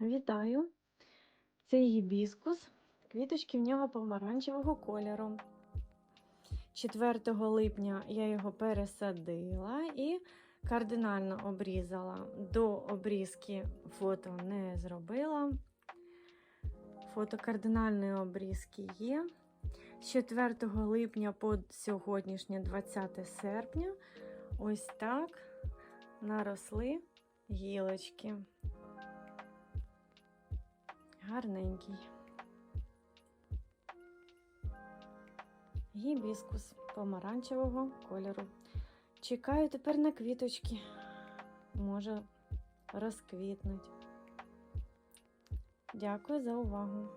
Вітаю! Це гібіскус. Квіточки в нього помаранчевого кольору. 4 липня я його пересадила і кардинально обрізала. До обрізки фото не зробила. Фото кардинальної обрізки є. З 4 липня по сьогоднішнє 20 серпня ось так наросли гілочки. Гарненький. Гібіскус помаранчевого кольору. Чекаю тепер на квіточки. Може розквітнуть. Дякую за увагу.